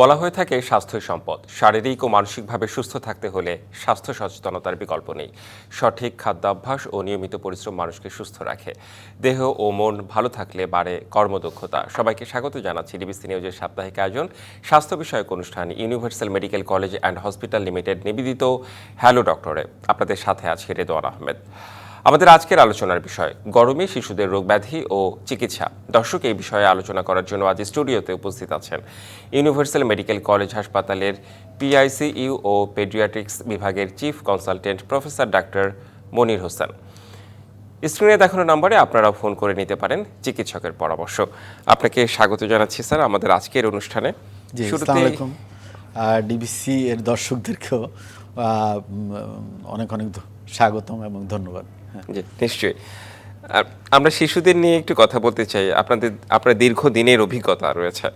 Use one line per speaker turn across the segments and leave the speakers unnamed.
বলা হয়ে থাকে স্বাস্থ্যই সম্পদ। শারীরিক ও মানসিকভাবে সুস্থ থাকতে হলে স্বাস্থ্য সচেতনতার বিকল্প নেই। সঠিক খাদ্যাভ্যাস ও নিয়মিত পরিশ্রম মানুষকে সুস্থ রাখে। দেহ ও মন ভালো থাকলে বাড়ে কর্মদক্ষতা। সবাইকে স্বাগত জানাচ্ছি ডিবিসি নিউজের সাপ্তাহিক আয়োজন। স্বাস্থ্য বিষয়ক অনুষ্ঠান universal medical college and hospital limited নিবেদিত। হ্যালো, ডক্টরে। আপনাদের সাথে আছে রেদওয়ান আহমেদ। আমাদের আজকের আলোচনার বিষয় গরমে শিশুদের রোগ ব্যাধি ও চিকিৎসা। দর্শক এই বিষয়ে আলোচনা করার জন্য আজ স্টুডিওতে উপস্থিত আছেন ইউনিভার্সাল মেডিকেল কলেজ হাসপাতালের পিআইসিইউ ও পেডিয়াট্রিক্স বিভাগের chief consultant professor doctor Monir Hossain. স্ক্রিনে দেখানো নম্বরে আপনারা ফোন করে নিতে পারেন চিকিৎসকের পরামর্শ। আপনাকে স্বাগত জানাচ্ছি স্যার আমাদের আজকের অনুষ্ঠানে।
ডিবিসি এর দর্শকদেরকেও অনেক অনেক স্বাগতম এবং ধন্যবাদ।
জি নিশ্চয়ই। আর আমরা শিশুদের নিয়ে একটু কথা বলতে চাই। আপনাদের আপনার দীর্ঘদিনের অভিজ্ঞতা রয়েছে।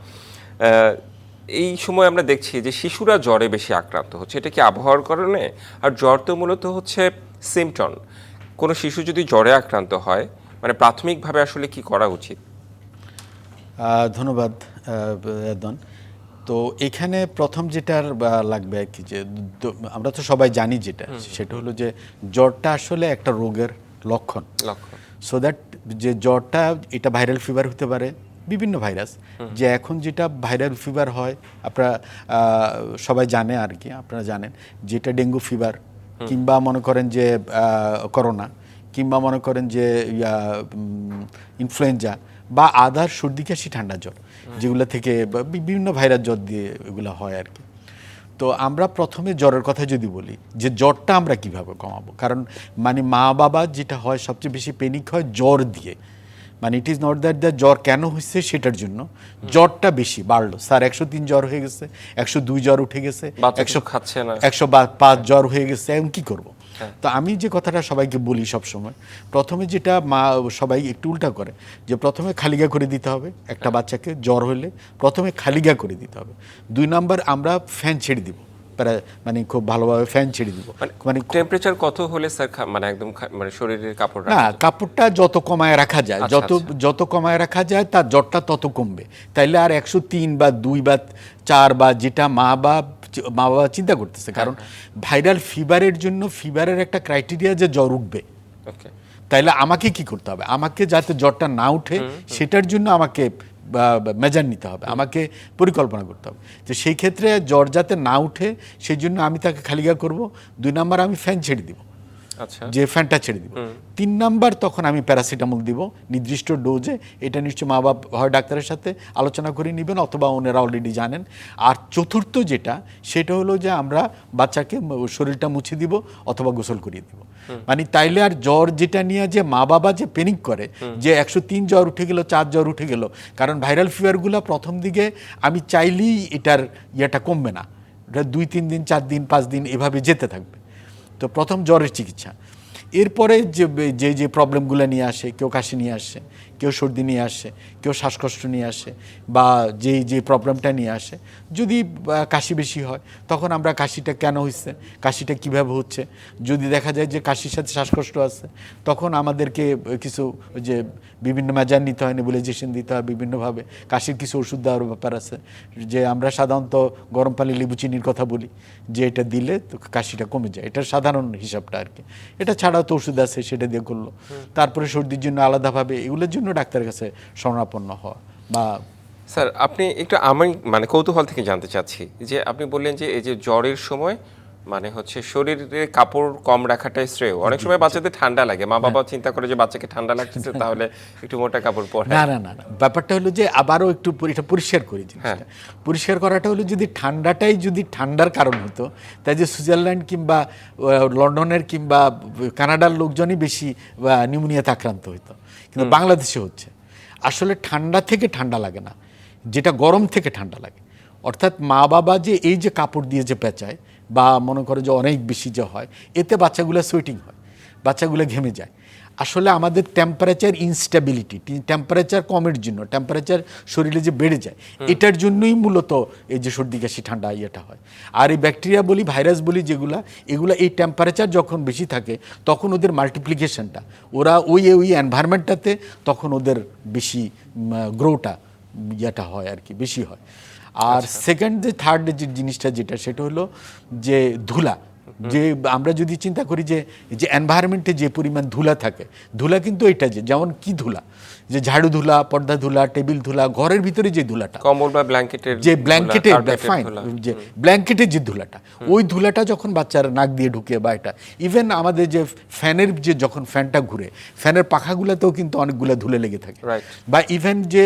এই সময় আমরা দেখছি যে শিশুরা জ্বরে বেশি আক্রান্ত হচ্ছে। এটা কি আবহাওয়ার কারণে? আর জ্বর তো মূলত হচ্ছে সিমটন কোনো শিশু যদি জ্বরে আক্রান্ত হয় মানে প্রাথমিকভাবে আসলে কি করা উচিত?
ধন্যবাদ তো এখানে প্রথম যেটার লাগবে আর কি যে আমরা তো সবাই জানি যেটা সেটা হলো যে জ্বরটা আসলে একটা রোগের লক্ষণ।
লক্ষণ।
সো দ্যাট যে জ্বরটা এটা ভাইরাল ফিভার হতে পারে বিভিন্ন ভাইরাস যে এখন যেটা ভাইরাল ফিভার হয় আপনারা সবাই জানে আর কি আপনারা জানেন যেটা ডেঙ্গু ফিভার কিংবা মনে করেন যে করোনা কিংবা মনে করেন যে ইনফ্লুয়েঞ্জা বা আদার সর্দি কাশি ঠান্ডা জ্বর। যেগুলো থেকে বিভিন্ন ভাইরাস জ্বর দিয়ে এগুলো হয় আর কি। তো আমরা প্রথমে জ্বরের কথা যদি বলি, যে জ্বরটা আমরা কীভাবে কমাবো? কারণ মানে মা বাবা যেটা হয়, সবচেয়ে বেশি পেনিক হয় জ্বর দিয়ে। মানে it is not that the জ্বর কেন হচ্ছে সেটার জন্য। জ্বরটা বেশি বাড়লো। স্যার একশো তিন জ্বর হয়ে গেছে একশো দুই জ্বর উঠে গেছে একশো
খাচ্ছে না।
একশো পাঁচ জ্বর হয়ে গেছে এখন কি করব? তো আমি যে কথাটা সবাইকে বলি সব সময় প্রথমে যেটা মা সবাই একটু উল্টা করে যে প্রথমে খালিগা করে দিতে হবে একটা বাচ্চাকে জ্বর হলে প্রথমে খালিগা করে দিতে হবে। দুই নাম্বার আমরা ফ্যান ছেড়ে দিব। প্রায় মানে খুব ভালোভাবে ফ্যান ছেড়ে দিব। মানে
টেম্পারেচার কত হলে স্যার মানে একদম মানে শরীরের কাপড়
না কাপড়টা যত কমায় রাখা যায়
আচ্ছা,
যত যত কমায় রাখা যায় তার জ্বরটা তত কমবে। তাইলে আর একশো তিন বা দুই বা চার বা যেটা মা বা মা বাবা চিন্তা করতেছে কারণ ভাইরাল ফিভারের জন্য ফিভারের একটা ক্রাইটেরিয়া যে জ্বর উঠবে।
ওকে
তাইলে আমাকে কি করতে হবে? আমাকে যাতে জ্বরটা না উঠে সেটার জন্য আমাকে মেজার নিতে হবে আমাকে পরিকল্পনা করতে হবে। তো সেই ক্ষেত্রে জ্বর যাতে না উঠে সেই জন্য আমি তাকে খালিগা করব দুই নাম্বার আমি ফ্যান ছেড়ে দিব।
আচ্ছা।
যে ফ্যানটা ছেড়ে দিব। তিন নাম্বার তখন আমি প্যারাসিটামল দিব নির্দিষ্ট ডোজে এটা নিশ্চয় মা বাবা হয় ডাক্তারের সাথে আলোচনা করে নেবেন অথবা ওনারা অলরেডি জানেন। আর চতুর্থ যেটা সেটা হলো যে আমরা বাচ্চাকে শরীরটা মুছে দিব অথবা গোসল করিয়ে দিব। মানে তাইলে আর জ্বর যেটা নিয়ে যে মা বাবা যে প্যানিক করে, যে একশো তিন জ্বর উঠে গেল, চার জ্বর উঠে গেল, কারণ ভাইরাল ফিভারগুলো প্রথম দিকে আমি চাইলেই এটার ইয়েটা কমবে না। এটা দুই, তিন দিন, চার দিন, পাঁচ দিন এভাবে যেতে থাকবে। তো প্রথম জ্বরের চিকিৎসা। এরপরে যে যে প্রবলেমগুলো নিয়ে আসে, কেউ কাশি নিয়ে আসে কেউ সর্দি নিয়ে আসে কেউ শ্বাসকষ্ট নিয়ে আসে বা যে যে প্রবলেমটা নিয়ে আসে। যদি কাশি বেশি হয় তখন আমরা কাশিটা কেন হচ্ছে কাশিটা কীভাবে হচ্ছে? যদি দেখা যায় যে কাশির সাথে শ্বাসকষ্ট আছে তখন আমাদেরকে কিছু যে বিভিন্ন মেজার নিতে হয় নেবুলাইজেশন দিতে হয় বিভিন্নভাবে। কাশির কিছু ওষুধ দেওয়ার ব্যাপার আছে। যে আমরা সাধারণত গরম পানি লেবু চিনির কথা বলি যে এটা দিলে তো কাশিটা কমে যায়। এটা সাধারণ হিসাবটা আর কি। এটা ছাড়াও তো ওষুধ আছে সেটা দিয়ে করল। তারপরে সর্দির জন্য আলাদাভাবে এগুলোর জন্য ডাক্তারের কাছে শরণাপন্ন হওয়া বা
স্যার, আপনি একটু আমি মানে কৌতূহল থেকে জানতে চাচ্ছি যে আপনি বললেন যে এই যে জ্বরের সময় মানে হচ্ছে শরীরে কাপড় কম রাখাটাই শ্রেয়। অনেক সময় বাচ্চাদের ঠান্ডা লাগে। মা বাবা চিন্তা করে যে বাচ্চাকে ঠান্ডা লাগছে তাহলে একটু মোটা কাপড় পরে।
না না না ব্যাপারটা হলো যে আবারও একটু এটা পরিষ্কার করি জিনিসটা। পরিষ্কার করাটা হলো যদি ঠান্ডাটাই যদি ঠান্ডার কারণ হতো তাই যে সুইজারল্যান্ড কিংবা লন্ডনের কিংবা কানাডার লোকজনই বেশি নিউমোনিয়াতে আক্রান্ত হতো কিন্তু বাংলাদেশে হচ্ছে। আসলে ঠান্ডা থেকে ঠান্ডা লাগে না। যেটা গরম থেকে ঠান্ডা লাগে। অর্থাৎ মা বাবা যে এই যে কাপড় দিয়ে যে পেঁচায় বা মনে করে যে অনেক বেশি যে হয় এতে বাচ্চাগুলো সুইটিং হয় বাচ্চাগুলো ঘেমে যায়। আসলে আমাদের টেম্পারেচার ইনস্টেবিলিটি টেম্পারেচার কমের জন্য টেম্পারেচার শরীরে যে বেড়ে যায় এটার জন্যই মূলত এই যে সর্দি কাশি ঠান্ডা ইয়েটা হয়। আর এই ব্যাকটেরিয়া বলি ভাইরাস বলি যেগুলা এগুলা এই টেম্পারেচার যখন বেশি থাকে তখন ওদের মাল্টিপ্লিকেশনটা ওরা ওই ওই এনভায়রনমেন্টটাতে তখন ওদের বেশি গ্রোটা ইয়েটা হয় আর কি বেশি হয়। আর সেকেন্ড যে থার্ড যে জিনিসটা যেটা সেটা হলো যে ধুলা। যে আমরা যদি চিন্তা করি যে যে এনভায়রনমেন্টে যে পরিমাণ ধুলা থাকে ধুলা কিন্তু এটা যে যেমন কি ধুলা? যে ঝাড়ু ধুলা পর্দা ধুলা টেবিল ধুলা ঘরের ভিতরে যে ধুলাটা
কম্বল বা ব্ল্যাঙ্কেটের
যে ব্ল্যাঙ্কেটের ফাইন যে ব্ল্যাঙ্কেটের যে ধুলাটা ওই ধুলাটা যখন বাচ্চারা নাক দিয়ে ঢুকে বা এটা ইভেন আমাদের যে ফ্যানের যে যখন ফ্যানটা ঘুরে ফ্যানের পাখাগুলোতেও কিন্তু অনেকগুলো ধুলে লেগে থাকে। বা ইভেন যে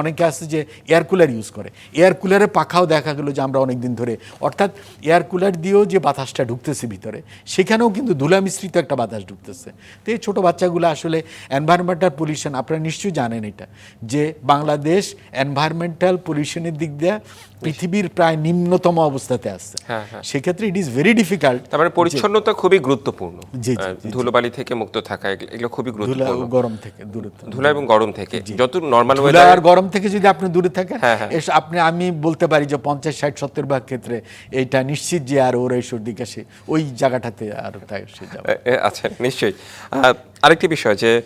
অনেকে আছে যে এয়ার কুলার ইউজ করে এয়ার কুলারের পাখাও দেখা গেলো যে আমরা অনেক দিন ধরে অর্থাৎ এয়ার কুলার দিয়েও যে বাতাসটা ঢুকতেছে ভিতরে সেখানেও কিন্তু ধুলা মিশ্রিত একটা বাতাস ঢুকতেছে। তো এই ছোটো বাচ্চাগুলো আসলে এনভায়রনমেন্টাল পলিউশন আপনারা নিশ্চয়ই জানেন এটা যে বাংলাদেশ এনভায়রনমেন্টাল পলিউশনের দিক দিয়ে পৃথিবীর প্রায় নিম্নতম অবস্থাতে আসছে
হ্যাঁ, হ্যাঁ।
সেক্ষেত্রে ইট ইজ ভেরি ডিফিকাল্ট
তারপরে পরিচ্ছন্নতা খুবই গুরুত্বপূর্ণ। ধুলোবালি থেকে মুক্ত থাকা এগুলো- খুবই গুরুত্বপূর্ণ।
গরম থেকে দূরত্ব।
ধুলা এবং গরম থেকে। যত নর্মাল ওয়েদার
আর গরম থেকে যদি আপনি দূরে থাকেন
হ্যাঁ।
আপনি আমি বলতে পারি যে পঞ্চাশ ষাট সত্তর ভাগ ক্ষেত্রে এটা নিশ্চিত যে আর ওর এই সর্দি কাশি ওই জায়গাটাতে আর তাই সে যাবে।
আচ্ছা নিশ্চয়ই। আরেকটি বিষয় যে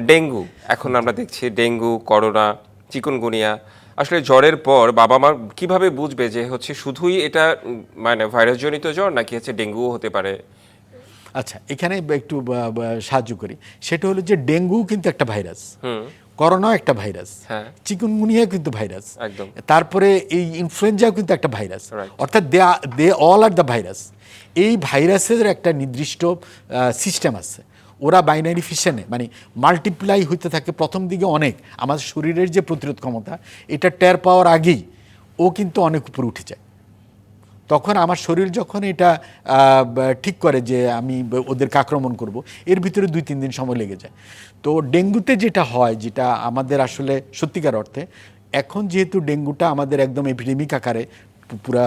ডেঙ্গু এখন আমরা দেখছি ডেঙ্গু করোনা চিকুনগুনিয়া। আসলে জ্বরের পর বাবা মা কীভাবে বুঝবে যে হচ্ছে শুধুই এটা মানে ভাইরাসজনিত জ্বর নাকি হচ্ছে ডেঙ্গুও হতে পারে?
আচ্ছা এখানে একটু সাহায্য করি। সেটা হলো যে ডেঙ্গু কিন্তু একটা ভাইরাস। করোনাও একটা ভাইরাস।
হ্যাঁ।
চিকুনগুনিয়া কিন্তু ভাইরাস।
একদম।
তারপরে এই ইনফ্লুয়েঞ্জাও কিন্তু একটা ভাইরাস। অর্থাৎ they they all are the virus. এই ভাইরাসের একটা নির্দিষ্ট সিস্টেম আছে। ওরা বাইনারি ফিশনে মানে মাল্টিপ্লাই হইতে থাকে প্রথম দিকে অনেক, আমাদের শরীরের যে প্রতিরোধ ক্ষমতা, এটা টের পাওয়ার আগেই ও কিন্তু অনেক উপরে উঠে যায়। তখন আমার শরীর যখন এটা ঠিক করে যে আমি ওদেরকে আক্রমণ করব, এর ভিতরে দুই তিন দিন সময় লেগে যায়। তো ডেঙ্গুতে যেটা হয়, যেটা আমাদের আসলে সত্যিকার অর্থে, এখন যেহেতু ডেঙ্গুটা আমাদের একদম এপিডেমিক আকারে পুরা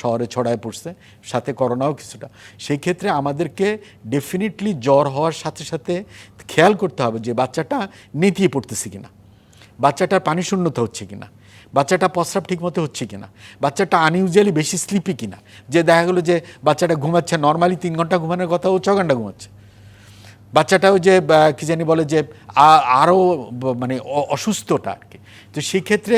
শহরে ছড়ায় পড়ছে, সাথে করোনাও কিছুটা। সেই ক্ষেত্রে আমাদেরকে ডেফিনেটলি জ্বর হওয়ার সাথে সাথে খেয়াল করতে হবে যে বাচ্চাটা নেতিয়ে পড়তেছে কিনা। বাচ্চাটার পানি শূন্যতা হচ্ছে কিনা। বাচ্চাটা প্রস্রাব ঠিকমতো হচ্ছে কিনা। বাচ্চাটা আনইউজুয়ালি বেশি স্লিপি কিনা। যে দেখা গেলো যে বাচ্চাটা ঘুমাচ্ছে নর্মালি তিন ঘণ্টা ঘুমানোর কথা ও ছ ঘণ্টা ঘুমাচ্ছে। বাচ্চাটাও যে কি জানি বলে যে আরও মানে অসুস্থটা আর কি। তো সেক্ষেত্রে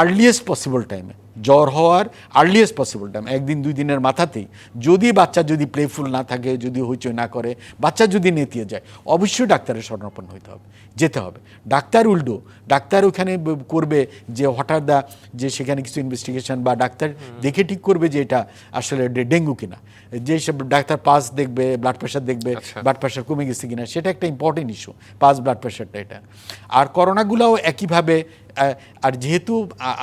আর্লিয়েস্ট পসিবল টাইমে জ্বর হওয়ার আর্লিয়েস্ট পসিবল টাইম একদিন দুই দিনের মাথাতেই। যদি বাচ্চা যদি প্লেফুল না থাকে যদি হইচই না করে বাচ্চা যদি নেতিয়ে যায় অবশ্যই ডাক্তারের শরণাপন্ন হইতে হবে যেতে হবে। ডাক্তার উল্টো ডাক্তার ওখানে করবে যে হঠাৎ দা যে সেখানে কিছু ইনভেস্টিগেশন বা ডাক্তার দেখে ঠিক করবে যে এটা আসলে ডেঙ্গু কিনা। যে সব ডাক্তার পাস দেখবে ব্লাড প্রেশার দেখবে ব্লাড প্রেশার কমে গেছে কিনা সেটা একটা ইম্পর্টেন্ট ইস্যু পাস ব্লাড প্রেশারটা এটা। আর করোনাগুলাও একইভাবে আর যেহেতু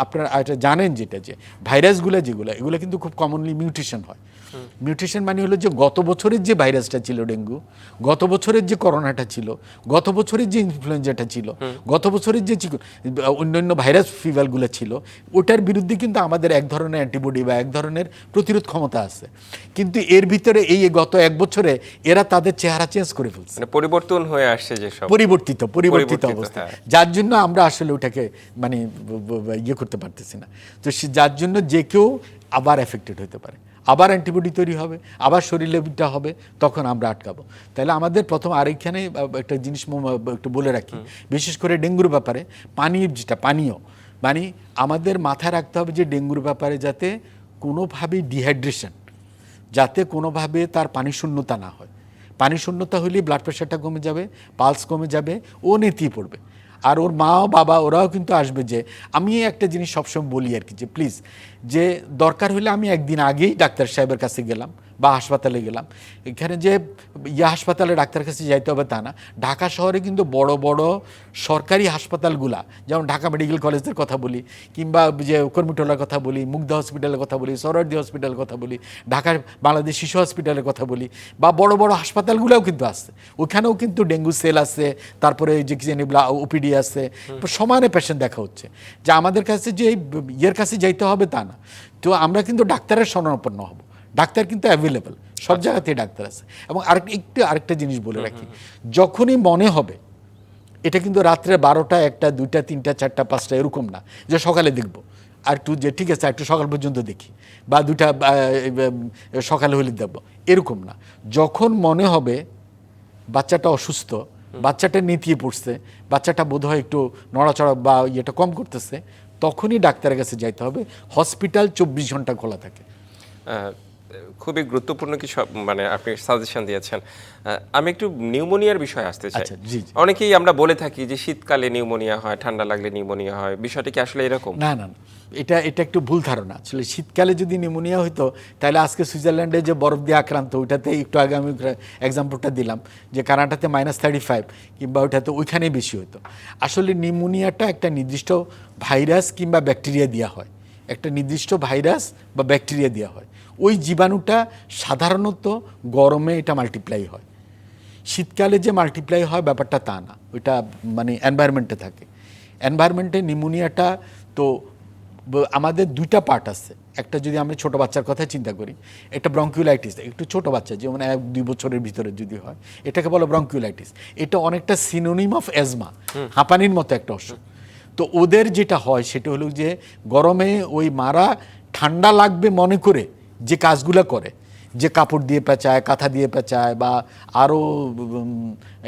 আপনারা জানেন যেটা যে ভাইরাসগুলো যেগুলো এগুলো কিন্তু খুব কমনলি মিউটেশন হয়। মিউটেশন মানে হলো যে গত বছরের যে ভাইরাসটা ছিল ডেঙ্গু গত বছরের যে করোনাটা ছিল গত বছরের যে ইনফ্লুয়েঞ্জাটা ছিল গত বছরের যে অন্যান্য ভাইরাস ফিভারগুলো ছিল ওটার বিরুদ্ধে কিন্তু আমাদের এক ধরনের অ্যান্টিবডি বা এক ধরনের প্রতিরোধ ক্ষমতা আছে। কিন্তু এর ভিতরে এই গত এক বছরে এরা তাদের চেহারা চেঞ্জ করে ফেলছে।
মানে পরিবর্তন হয়ে আসছে যেসব।
পরিবর্তিত পরিবর্তিত অবস্থা।
হ্যাঁ।
যার জন্য আমরা আসলে ওটাকে মানে ইয়ে করতে পারতেছি না। তো যার জন্য যে কেউ আবার এফেক্টেড হতে পারে। আবার অ্যান্টিবডি তৈরি হবে আবার শরীরে বিটা হবে তখন আমরা আটকাবো। তাহলে আমাদের প্রথম আরেকখানে একটা জিনিস একটু বলে রাখি। বিশেষ করে ডেঙ্গুর ব্যাপারে পানির যেটা পানীয় মানে আমাদের মাথায় রাখতে হবে যে ডেঙ্গুর ব্যাপারে যাতে কোনোভাবেই ডিহাইড্রেশন যাতে কোনোভাবে তার পানি শূন্যতা না হয়। পানি শূন্যতা হলে ব্লাড প্রেশারটা কমে যাবে পালস কমে যাবে ও নেতিয়ে পড়বে। আর ওর মা বাবা, ওরাও কিন্তু আসবে যে, আমি একটা জিনিস সবসময় বলি আর কি, যে প্লিজ যে দরকার হলে আমি একদিন আগেই ডাক্তার সাহেবের কাছে গেলাম। বা হাসপাতালে গেলাম। এখানে যে ইয়ে হাসপাতালে ডাক্তার কাছে যাইতে হবে তা না। ঢাকা শহরে কিন্তু বড় বড় সরকারি হাসপাতালগুলা যেমন ঢাকা মেডিকেল কলেজের কথা বলি কিংবা যে কর্মিটোলার কথা বলি মুগ্ধা হসপিটালের কথা বলি সরোয়ার্দি হসপিটালের কথা বলি ঢাকার বাংলাদেশ শিশু হসপিটালের কথা বলি বা বড় বড় হাসপাতালগুলোও কিন্তু আছে। ওখানেও কিন্তু ডেঙ্গু সেল আছে তারপরে ওই যে কি জানি ওপিডি আছে সমানে পেশেন্ট দেখা হচ্ছে। যে আমাদের কাছে যে এই ইয়ের কাছে যাইতে হবে তা না। তো আমরা কিন্তু ডাক্তারের শরণাপন্ন হব। ডাক্তার কিন্তু অ্যাভেলেবেল সব জায়গাতেই ডাক্তার আছে। এবং আরেকটা একটু আরেকটা জিনিস বলে রাখি যখনই মনে হবে এটা কিন্তু রাত্রে বারোটা একটা দুইটা তিনটা চারটা পাঁচটা এরকম না যে সকালে দেখব। আর একটু যে ঠিক আছে একটু সকাল পর্যন্ত দেখি বা আহ, সকালে হলে দেখব এরকম না। যখন মনে হবে বাচ্চাটা অসুস্থ বাচ্চাটা নেতিয়ে পড়ছে বাচ্চাটা বোধহয় একটু নড়াচড়া বা ইয়েটা কম করতেছে তখনই ডাক্তারের কাছে যাইতে হবে। হসপিটাল চব্বিশ ঘণ্টা খোলা থাকে।
খুবই গুরুত্বপূর্ণ কিছু মানে আপনি সাজেশন দিয়েছেন। আমি একটু নিউমোনিয়ার বিষয়ে আসতে চাই।
আচ্ছা।
অনেকেই আমরা বলে থাকি যে শীতকালে নিউমোনিয়া হয় ঠান্ডা লাগলে নিউমোনিয়া হয়। বিষয়টা কি আসলে এরকম?
না না এটা এটা একটু ভুল ধারণা। আসলে শীতকালে যদি নিউমোনিয়া হতো তাহলে আজকে সুইজারল্যান্ডে যে বরফ দিয়ে আক্রান্ত ওইটাতে একটু আগে আমি এক্সাম্পলটা দিলাম। যে কানাডাতে মাইনাস থার্টি ফাইভ কিংবা ওইটাতে ওইখানেই বেশি হতো আসলে নিউমোনিয়াটা একটা নির্দিষ্ট ভাইরাস কিংবা ব্যাকটেরিয়া দেওয়া হয়। একটা নির্দিষ্ট ভাইরাস বা ব্যাকটেরিয়া দেওয়া হয়। ওই জীবাণুটা সাধারণত গরমে এটা মাল্টিপ্লাই হয়। শীতকালে যে মাল্টিপ্লাই হয় ব্যাপারটা তা না ওইটা মানে এনভায়রনমেন্টে থাকে। এনভায়রনমেন্টে নিউমোনিয়াটা তো আমাদের দুইটা পার্ট আছে। একটা যদি আমরা ছোট বাচ্চার কথা চিন্তা করি একটা ব্রঙ্কিউলাইটিস একটু ছোট বাচ্চা যেমন এক দুই বছরের ভিতরে যদি হয় এটাকে বলো ব্রঙ্কিউলাইটিস এটা অনেকটা সিনোনিম অফ অ্যাজমা হাঁপানির মতো একটা অসুখ। তো ওদের যেটা হয় সেটা হলো যে গরমে ওই মারা ঠান্ডা লাগবে মনে করে যে কাজগুলো করে যে কাপড় দিয়ে পেঁচায় কাঁথা দিয়ে পেঁচায় বা আরও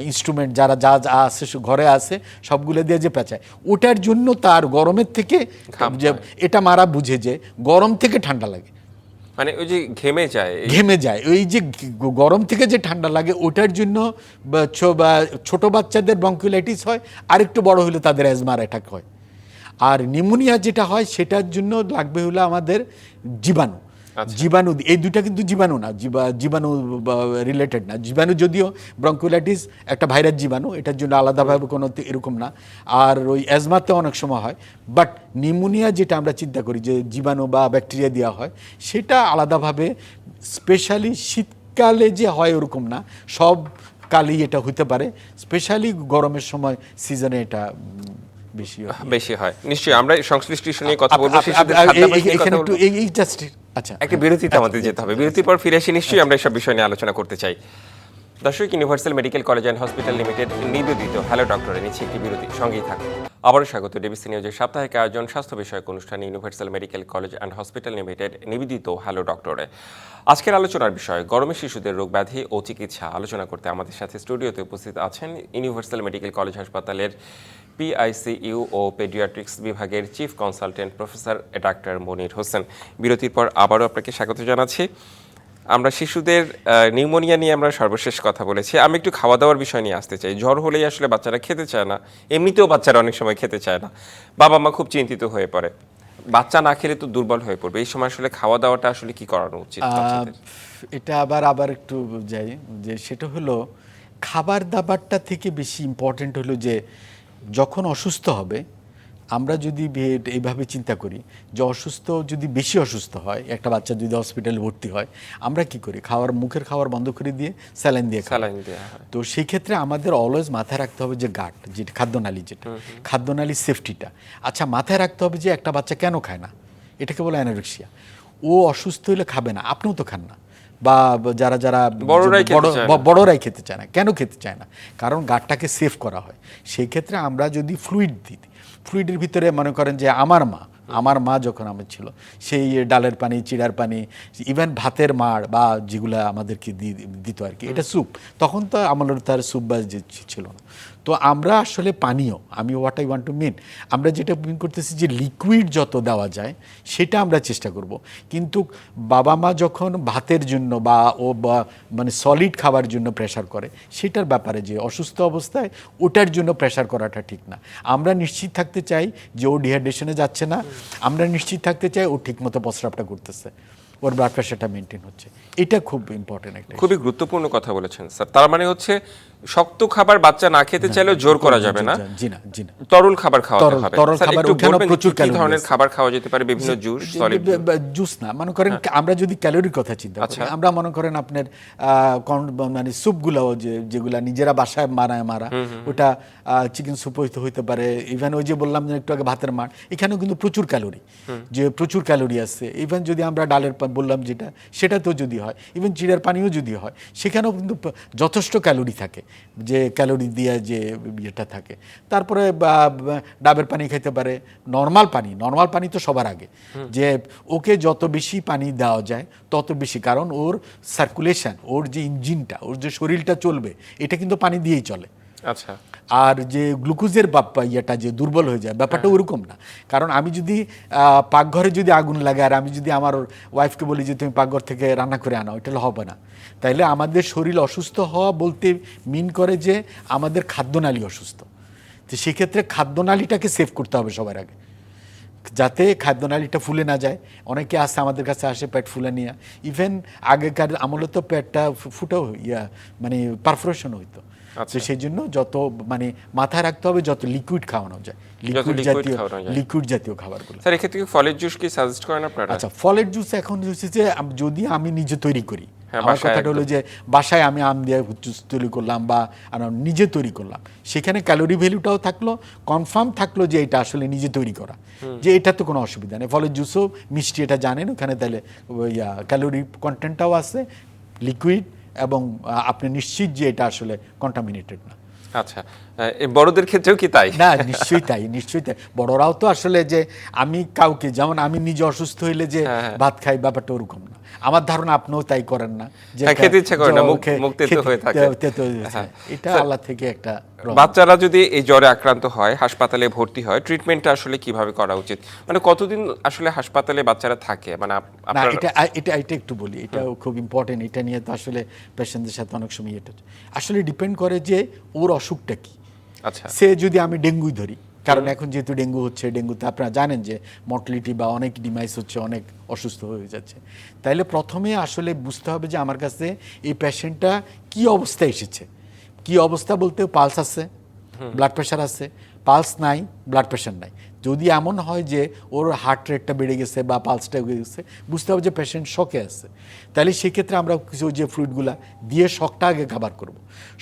ইনস্ট্রুমেন্ট যারা যা যা আছে ঘরে আছে সবগুলো দিয়ে যে পেঁচায় ওটার জন্য তার গরমের থেকে যে এটা মারা বুঝে যে গরম থেকে ঠান্ডা লাগে।
মানে ওই যে ঘেমে যায়
ঘেমে যায় ওই যে গরম থেকে যে ঠান্ডা লাগে ওটার জন্য ছোট বাচ্চাদের ব্রঙ্কুলাইটিস হয় আরেকটু বড় হলে তাদের অ্যাজমার অ্যাটাক হয়। আর নিউমোনিয়া যেটা হয় সেটার জন্য লাগবে হলো আমাদের জীবাণু। জীবাণু এই দুইটা কিন্তু জীবাণু না জীবা- জীবাণু রিলেটেড না। জীবাণু যদিও ব্রঙ্কুলাইটিস একটা ভাইরাস জীবাণু এটার জন্য আলাদাভাবে কোনো এরকম না। আর ওই অ্যাজমাতে অনেক সময় হয়। বাট নিউমোনিয়া যেটা আমরা চিন্তা করি যে জীবাণু বা ব্যাকটেরিয়া দেওয়া হয় সেটা আলাদাভাবে স্পেশালি শীতকালে যে হয় ওরকম না। সব কালেই এটা হতে পারে। স্পেশালি গরমের সময় সিজনে এটা বেশি হয়।
বেশি হয়। নিশ্চয়ই আমরা সংশ্লিষ্ট ইস্যু নিয়ে কথা বলব
এখানে একটু এই এই জাস্ট আচ্ছা।
একটা বিরতিতে আমাদের যেতে হবে। বিরতির পর ফিরে এসে নিশ্চয়ই আমরা এইসব বিষয় নিয়ে আলোচনা করতে চাই। দর্শক universal medical college and hospital limited নিবেদিত। হ্যালো ডক্টরে নিচ্ছে একটি বিরতি। সঙ্গেই থাকুন। আবারও স্বাগত। ডিবিসি নিউজের সাপ্তাহিক আয়োজন স্বাস্থ্য বিষয়ক অনুষ্ঠান universal medical college and hospital limited নিবেদিত। হ্যালো ডক্টরে আজকের আলোচনার বিষয় গরমে শিশুদের রোগ ব্যাধি ও চিকিৎসা। আলোচনা করতে আমাদের সাথে স্টুডিওতে উপস্থিত আছেন ইউনিভার্সাল মেডিকেল কলেজ হাসপাতালের পিআইসিইউ ও পেডিয়াট্রিক্স বিভাগের chief consultant professor doctor Monir Hossain বিরতির পর আবারও আপনাকে স্বাগত জানাচ্ছি। আমরা শিশুদের নিউমোনিয়া নিয়ে আমরা সর্বশেষ কথা বলেছি। আমি একটু খাওয়া দাওয়ার বিষয় নিয়ে আসতে চাই। জ্বর হলেই আসলে বাচ্চারা খেতে চায় না। এমনিতেও বাচ্চারা অনেক সময় খেতে চায় না। বাবা মা খুব চিন্তিত হয়ে পড়ে। বাচ্চা না খেলে তো দুর্বল হয়ে পড়বে। এই সময় আসলে খাওয়া দাওয়াটা আসলে কি করানো উচিত
এটা আবার আবার একটু যাই। যে সেটা হলো খাবার দাবারটা থেকে বেশি ইম্পর্টেন্ট হলো যে যখন অসুস্থ হবে আমরা যদি এইভাবে চিন্তা করি যে অসুস্থ যদি বেশি অসুস্থ হয় একটা বাচ্চা যদি হসপিটালে ভর্তি হয় আমরা কি করি? খাওয়ার মুখের খাওয়ার বন্ধ করে দিয়ে স্যালাইন দিয়ে
স্যালাইন দিয়ে
তো সেই ক্ষেত্রে আমাদের অলওয়েজ মাথায় রাখতে হবে যে গাট যেটা খাদ্যনালী যেটা। খাদ্যনালীর সেফটিটা আচ্ছা মাথায় রাখতে হবে যে একটা বাচ্চা কেন খায় না? এটাকে বলে অ্যানোরেক্সিয়া ও অসুস্থ হলে খাবে না। আপনিও তো খান না। বা যারা যারা
বড়রাই খেতে চায় না।
ব- বড়রাই খেতে চায় না। কেন খেতে চায় না? কারণ গাটটাকে সেভ করা হয়। সেই ক্ষেত্রে আমরা যদি ফ্লুইড দিই ফ্লুইডের ভিতরে মনে করেন যে আমার মা আমার মা যখন আমার ছিল সেই ডালের পানি চিড়ার পানি ইভেন ভাতের মাড় বা যেগুলো আমাদেরকে দিত আর কি এটা স্যুপ তখন তো আমাদের তার স্যুপ বা ছিল না। তো আমরা আসলে পানীয় আমি what I want to mean আমরা যেটা মিন করতেছি যে লিকুইড যত দেওয়া যায় সেটা আমরা চেষ্টা করব। কিন্তু বাবা মা যখন ভাতের জন্য বা ও বা মানে সলিড খাবার জন্য প্রেশার করে সেটার ব্যাপারে যে অসুস্থ অবস্থায় ওটার জন্য প্রেশার করাটা ঠিক না। আমরা নিশ্চিত থাকতে চাই যে ও ডিহাইড্রেশনে যাচ্ছে না আমরা নিশ্চিত থাকতে চাই ও ঠিকমতো প্রস্রাবটা করতেছে ওর ব্লাড প্রেশারটা মেনটেন হচ্ছে। এটা খুব ইম্পর্টেন্ট একটা
খুবই গুরুত্বপূর্ণ কথা বলেছেন স্যার তার মানে হচ্ছে শক্ত খাবার বাচ্চা না খেতে চাইলেও জোর করা যাবে না।
জি না জি না।
তরল খাবার হবে
তরল খাবার, প্রচুর
কি
ক্যালোরি
ধরনের খাবার খাওয়া যেতে পারে? বিভিন্ন জুস সলিড
জুস না। মনে করেন আমরা যদি ক্যালোরির কথা চিন্তা করি আমরা মনে করেন আপনার মানে স্যুপগুলো যে যেগুলা নিজেরা বাসায় মারায় মারা ওটা চিকেন স্যুপ হইতে হইতে পারে। ইভেন ওই যে বললাম যে একটু আগে ভাতের মার এখানেও কিন্তু প্রচুর ক্যালোরি যে প্রচুর ক্যালোরি আছে। ইভেন যদি আমরা ডালের বললাম যেটা সেটাতেও যদি হয়। ইভেন চিড়ের পানিও যদি হয় সেখানেও কিন্তু যথেষ্ট ক্যালোরি থাকে। যে ক্যালোরি দিয়ে যে ইয়েটা থাকে। তারপরে ডাবের পানি খেতে পারে। নর্মাল পানি নর্মাল পানি তো সবার আগে। যে ওকে যত বেশি পানি দেওয়া যায় তত বেশি। কারণ ওর সার্কুলেশন ওর যে ইঞ্জিনটা ওর যে শরীরটা চলবে এটা কিন্তু পানি দিয়েই চলে।
আচ্ছা।
আর যে গ্লুকোজের বাপ্পা ইয়েটা যে দুর্বল হয়ে যায় ব্যাপারটা ওরকম না। কারণ আমি যদি পাকঘরে যদি আগুন লাগে আর আমি যদি আমার ওয়াইফকে বলি যে তুমি পাকঘর থেকে রান্না করে আনো এটা হবে না। তাইলে আমাদের শরীর অসুস্থ হওয়া বলতে মিন করে যে আমাদের খাদ্যনালী অসুস্থ। তো সেক্ষেত্রে খাদ্যনালীটাকে সেভ করতে হবে সবার আগে। যাতে খাদ্যনালীটা ফুলে না যায়। অনেকে আসে আমাদের কাছে আসে পেট ফুলে নিয়ে। ইভেন আগেকার আমলে তো পেটটা ফুটো ইয়া মানে পারফোরেশন হইতো। তো সেই জন্য যত মানে মাথায় রাখতে হবে যত লিকুইড খাওয়ানো যায়। লিকুইড জাতীয় লিকুইড জাতীয় খাবারগুলো।
স্যার এক্ষেত্রে ফলের জুস কি সাজেস্ট করেন আপনারা?
আচ্ছা ফলের জুস এখন হচ্ছে যে যদি আমি নিজে তৈরি করি
হ্যাঁ,
আমার কথাটা হলো যে বাসায় আমি আম দিয়ে জুস তৈরি করলাম বা আনার নিজে তৈরি করলাম সেখানে ক্যালোরি ভ্যালুটাও থাকল কনফার্ম থাকল যে এটা আসলে নিজে তৈরি করা। যে এটা তো কোনো অসুবিধা নেই। ফলের জুসও মিষ্টি এটা জানেন ওখানে তাহলে ক্যালোরি কন্টেন্টটাও আছে লিকুইড এবং আপনি নিশ্চিত যে এটা আসলে কন্টামিনেটেড না।
আচ্ছা। বড়দের ক্ষেত্রেও কি তাই?
না নিশ্চয়ই তাই নিশ্চয়ই তাই। বড়রাও তো আসলে যে আমি কাউকে যেমন আমি নিজে অসুস্থ হইলে যে
হ্যাঁ,
ভাত খাই ব্যাপারটা ওরকম না। আমার ধারণা আপনিও তাই করেন না যে
হ্যাঁ, খেতে ইচ্ছা করে না, মুখ- মুখ তেতো হয়ে থাকে।
হয়ে।
হ্যাঁ।
এটা আল্লাহ থেকে একটা
বাচ্চারা যদি এই জ্বরে আক্রান্ত হয় হাসপাতালে ভর্তি হয় ট্রিটমেন্টটা আসলে কীভাবে করা উচিত? মানে কতদিন আসলে হাসপাতালে বাচ্চারা থাকে? মানে আপ-
না এটা এটা এটা একটু বলি। এটা খুব ইম্পর্টেন্ট এটা নিয়ে তো আসলে পেশেন্টদের সাথে অনেক সময় এটা আসলে ডিপেন্ড করে যে ওর অসুখটা কি। সে যদি আমি ডেঙ্গুই ধরি কারণ এখন যেহেতু ডেঙ্গু হচ্ছে ডেঙ্গুতে আপনারা জানেন যে মর্টলিটি বা অনেক ডিমাইস হচ্ছে অনেক অসুস্থ হয়ে যাচ্ছে। তাইলে প্রথমে আসলে বুঝতে হবে যে আমার কাছে এই পেশেন্টটা কি অবস্থায় এসেছে। কি অবস্থা বলতে পালস আছে ব্লাড প্রেশার আছে পালস নাই ব্লাড প্রেশার নাই। যদি এমন হয় যে ওর হার্ট রেটটা বেড়ে গেছে বা পালসটা বেড়ে গেছে বুঝতে হবে যে পেশেন্ট শকে আছে। তাহলে সেক্ষেত্রে আমরা কিছু যে ফ্লুইডগুলা দিয়ে শকটা আগে কাভার করব।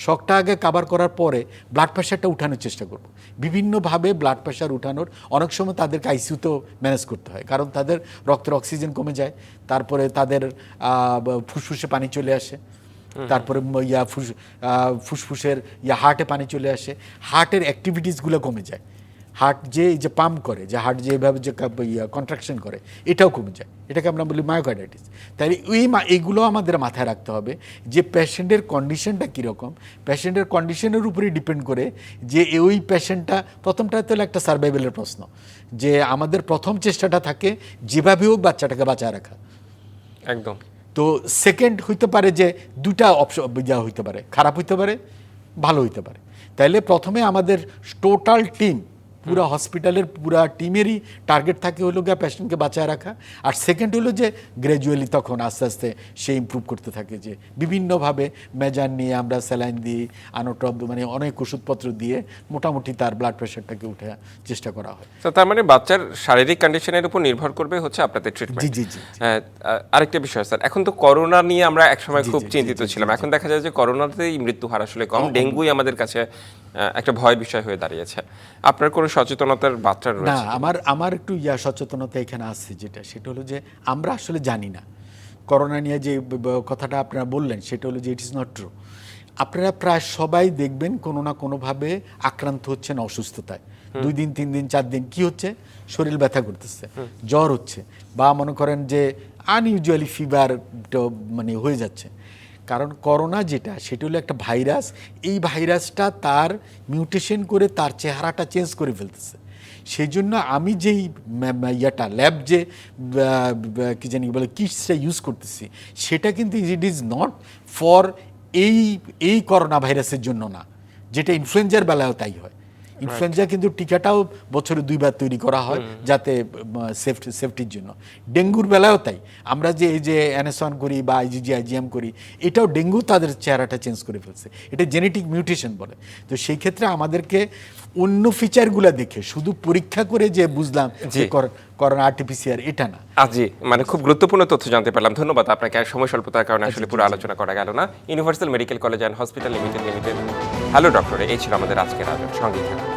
শকটা আগে কাভার করার পরে ব্লাড প্রেশারটা উঠানোর চেষ্টা করব। বিভিন্নভাবে ব্লাড প্রেশার উঠানোর অনেক সময় তাদেরকে আইসিউতেও ম্যানেজ করতে হয়। কারণ তাদের রক্তের অক্সিজেন কমে যায় তারপরে তাদের ফুসফুসে পানি চলে আসে তারপরে ইয়া ফুস ফুসফুসের ইয়া হার্টে পানি চলে আসে। হার্টের অ্যাক্টিভিটিসগুলো কমে যায়। হার্ট যে এই যে পাম্প করে যে হার্ট যেভাবে যে কাপ- ইয়া কন্ট্রাকশন করে এটাও কমে যায়। এটাকে আমরা বলি মায়োকার্ডাইটিস তাই ওই মা- এইগুলো আমাদের মাথায় রাখতে হবে যে পেশেন্টের কন্ডিশনটা কীরকম? পেশেন্টের কন্ডিশনের উপরেই ডিপেন্ড করে যে ওই পেশেন্টটা প্রথমটা তো একটা সার্ভাইভেলের প্রশ্ন যে আমাদের প্রথম চেষ্টাটা থাকে যেভাবে হোক বাচ্চাটাকে বাঁচায় রাখা।
একদম।
তো সেকেন্ড হইতে পারে যে দুটা অপশন যা হইতে পারে খারাপ হইতে পারে ভালো হইতে পারে। তাইলে প্রথমে আমাদের টোটাল টিম পুরো হসপিটালের পুরা টিমেরই টার্গেট থাকে হলো গিয়ে পেশেন্টকে বাঁচায় রাখা। আর সেকেন্ড হলো যে গ্র্যাজুয়ালি তখন আস্তে আস্তে সে ইমপ্রুভ করতে থাকে যে বিভিন্নভাবে মেজার নিয়ে আমরা স্যালাইন দিই আনোটব মানে অনেক ওষুধপত্র দিয়ে মোটামুটি তার ব্লাড প্রেশারটাকে উঠে চেষ্টা করা হয়।
তো তার মানে বাচ্চার শারীরিক কন্ডিশনের উপর নির্ভর করবে হচ্ছে আপনাদের ট্রিটমেন্ট
জি, জি, জি।
আরেকটা বিষয় স্যার। এখন তো করোনা নিয়ে আমরা একসময় খুব চিন্তিত ছিলাম। এখন দেখা যায় যে করোনাতেই মৃত্যু হার আসলে কম ডেঙ্গুই আমাদের কাছে একটা ভয় বিষয় হয়ে দাঁড়িয়েছে। আপনার কোনো সচেতনতার বার্তা
না
রয়েছে?
আমার আমার একটু ইয়া সচেতনতা এখানে আসছে যেটা সেটা হলো যে আমরা আসলে জানি না। করোনা নিয়ে যে কথাটা আপনারা বললেন সেটা হলো যে ইট ইজ নট ট্রু আপনারা প্রায় সবাই দেখবেন কোনো না কোনোভাবে আক্রান্ত হচ্ছেন অসুস্থতায়। দুই দিন তিন দিন চার দিন কি হচ্ছে? শরীর ব্যথা করতেছে জ্বর হচ্ছে বা মনে করেন যে আনইউজুয়ালি ফিভার মানে হয়ে যাচ্ছে। কারণ করোনা যেটা, সেটা হলো একটা ভাইরাস। এই ভাইরাসটা তার মিউটেশন করে তার চেহারাটা চেঞ্জ করে ফেলতেছে। সেই জন্য আমি যেই ইয়াটা ল্যাব যে কি জানি বলে কিটসটা ইউজ করতেছি, সেটা কিন্তু ইট ইজ নট ফর এই এই করোনা ভাইরাসের জন্য না। যেটা ইনফ্লুয়েঞ্জার বেলায়ও তাই হয়। ইনফ্লুয়েঞ্জা কিন্তু টিকাটাও বছরে দুইবার তৈরি করা হয় যাতে সেফটি সেফটির জন্য। ডেঙ্গুর বেলায়ও তাই। আমরা যে এই যে অ্যানেসন করি বা আইজিজি আইজিএম করি এটাও ডেঙ্গু তাদের চেহারাটা চেঞ্জ করে ফেলছে। এটা জেনেটিক মিউটেশন বলে। তো সেই ক্ষেত্রে আমাদেরকে অন্য ফিচারগুলো দেখে শুধু পরীক্ষা করে যে বুঝলাম যে কর- করোনা আরটিপিসিআর এটা না।
আজি মানে খুব গুরুত্বপূর্ণ তথ্য জানতে পারলাম। ধন্যবাদ আপনাকে আর সময় স্বল্পতার কারণে আসলে পুরো আলোচনা করা গেল না। Universal medical college and hospital limited limited hello doctor এই ছিল আমাদের আজকের আয়োজন। সঙ্গে থাকুন।